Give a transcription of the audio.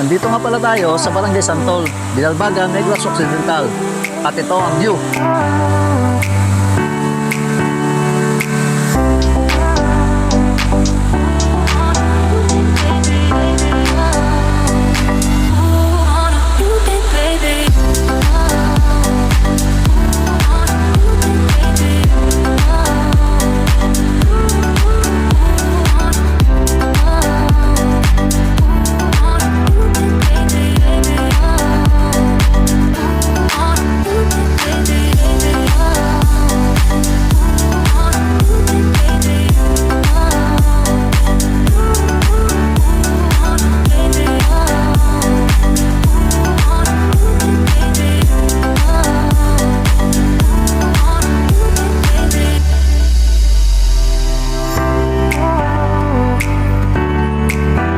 Nandito nga pala tayo sa Barangay Santol, Binalbagan, Negros Occidental. At ito ang view